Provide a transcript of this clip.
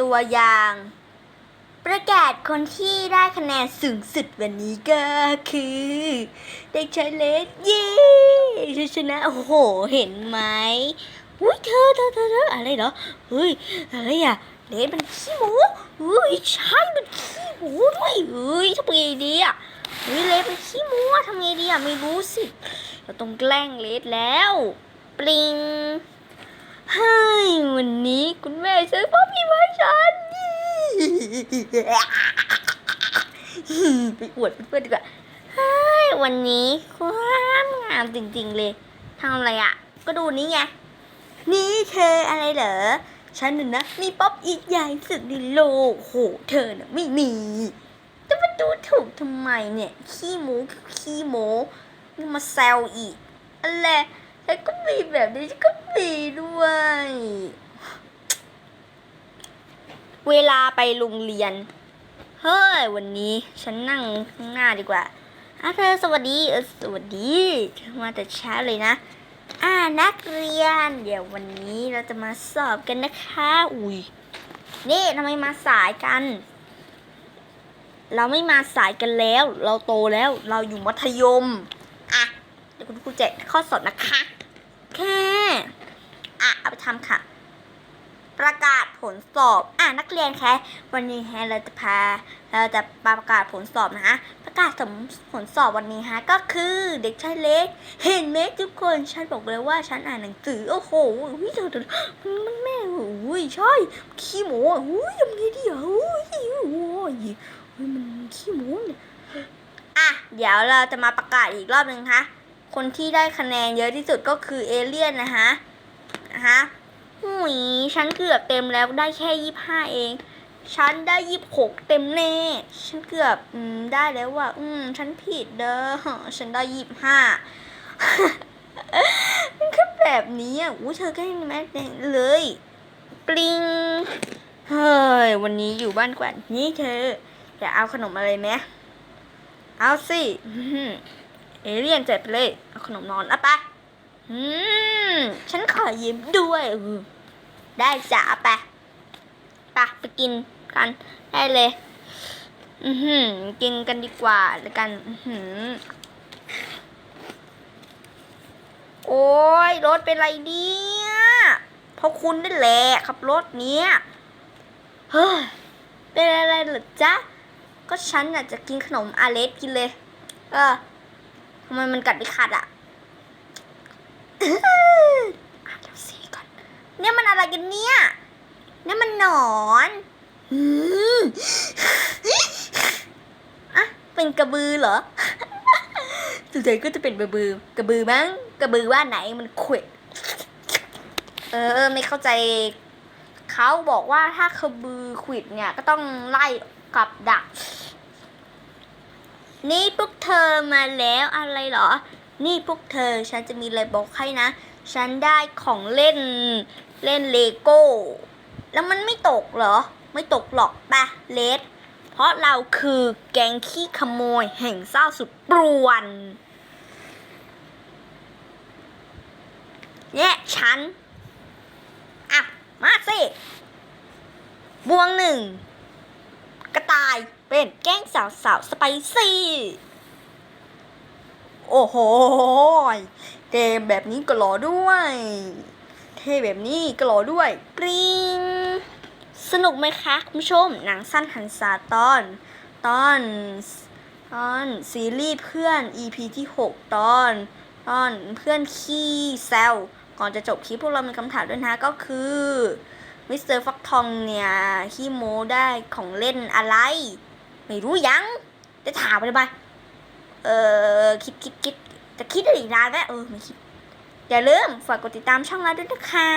ตัวอย่าง ประกาศคนที่ได้คะแนนสูงสุดวันนี้ก็คือ เด็กชายเลสเย้ฉันชนะ โอ้โห เห็นไหมอุ้ยเธอเธอเธอเธออะไรเหรอเฮ้ยอะไรอะเลสมันขี้หมูอุ้ยใช่มันขี้หมูด้วยเฮ้ยทำไงดีอะเฮ้ยเลสมันขี้หมูทำไงดีอะไม่รู้สิเราต้องแกล้งเลสแล้วปลิง เฮ้วันนี้คุณแม่ซื้อป๊อปปี้มาฉันไปอวดเพื่อนดีกว่าเฮ้ยวันนี้ความงามจริงๆเลยทำอะไรอะ ก็ดูนี่ไง นี่เธออะไรเหรอ ฉันน่ะนะ มีป๊อปอีกใหญ่สุดในโลกโห เธอน่ะไม่มีจะมาดูถูกทำไมเนี่ย ขี้โม้ขี้โม้นี่มาแซวอีกอะไร ฉันก็มีแบบนี้ฉันก็มีด้วย เวลาไปโรงเรียน เฮ้ย วันนี้ฉันนั่งข้างหน้าดีกว่าอะเธอสวัสดีเออสวัสดีมาแต่เช้าเลยนะอ่านักเรียน เดี๋ยววันนี้เราจะมาสอบกันนะคะ อุ้ยนี่ทำไมมาสายกัน เราไม่มาสายกันแล้ว เราโตแล้ว เราอยู่มัธยม อะ เดี๋ยวคุณครูแจกข้อสอบนะคะ แค่ อะ เอาไป ทำค่ะ ประกาศผลสอบ อะนักเรียนแคะวันนี้ฮเราจะพา เราจะประกาศผลสอบนะฮะประกาศผลสอบวันนี้ฮะ ก็คือเด็กชายเล็ก เห็นไหมทุกคน ฉันบอกเลยว่าฉันอ่านหนังสือ โอ้โหอุ้ยเธอมันแม่อุ้ยใช่ขี้โม้อุ้ยยังไงดีอะอุ้ยโอ้ยมันขี้โม้เนี่ยอะ เดี๋ยวเราจะมาประกาศอีกรอบหนึ่งคะคนที่ได้คะแนนเยอะที่สุดก็คือเอเลี่ยนนะคะ นะคะหุยฉันเกือบเต็มแล้วได้แค่ยี่ห้าเอง ฉันได้ยี่หกเต็มแน่ ฉันเกือบอืมได้แล้วว่ะอืม ฉันผิดเด้อฉันได้ยี่ห้ามันก็แบบนี้อะอู้เธอก็ยังแม่เลยปลิงเฮ้ย วันนี้อยู่บ้านกว่านี่เธอจะเอาขนมอะไรไหมเอาสิเอเลี่ยนเจัดไปเลย เอาขนมนอนอาไปอืม ฉันขอยิ้มด้วย ได้จ้ะเอาไปไปไปกินกัน ได้เลย อือหือกินกันดีกว่าแล้วกัน อือหือ โอ้ยรถเป็นไรเนี่ยเพราะคุณนั่แหละขับรถเนี้ย เฮ้ย เป็นอะไรหรอจ๊ะ ก็ฉันน่ะจะกินขนมอาเลสกินเลย เออทำไมมันกัดไม่ขาดอะ อ่านแล้วสิก่อน เนี่ยมันอะไรกันเนี่ย เนี่ยมันหนอนอืมอะเป็นกระบือเหรอสุดท้ายก็จะเป็นกระบือ กระบือมั้ง กระบือว่าไหนมันขวิดเออไม่เข้าใจ เขาบอกว่าถ้ากระบือขวิดเนี่ย ก็ต้องไล่กับดัก นี่พวกเธอมาแล้วอะไรเหรอ นี่พวกเธอฉันจะมีอะไรบอกให้นะ ฉันได้ของเล่นเล่นเลโก้ แล้วมันไม่ตกเหรอ ไม่ตกหรอกปะเลสเพราะเราคือแก๊งขี้ขโมยแห่งเศร้าสุดปรวนเนี่ยฉัน อะ มาสิ บวงหนึ่ง กระต่ายเป็นแก๊งสาวสาวสไปซี่ โอ้โห เกมแบบนี้ก็หล่อด้วย เท่แบบนี้ก็หล่อด้วยปริงสนุกไหมคะคุณผู้ชม หนังสั้นหันษาตอน ตอนตอนซีรีส์เพื่อน EP ที่ 6 ตอน ตอนเพื่อนขี้แซวก่อนจะจบคลิปพวกเรามีคำถามด้วยนะก็คือมิสเตอร์ฟักทองเนี่ยขี้โมได้ของเล่นอะไร ไม่รู้ยัง จะถามไปเลยไป เออคิดคิดคิดจะคิดอีกนานไหมเออไม่คิด อย่าลืมฝากกดติดตามช่องเราด้วยนะคะ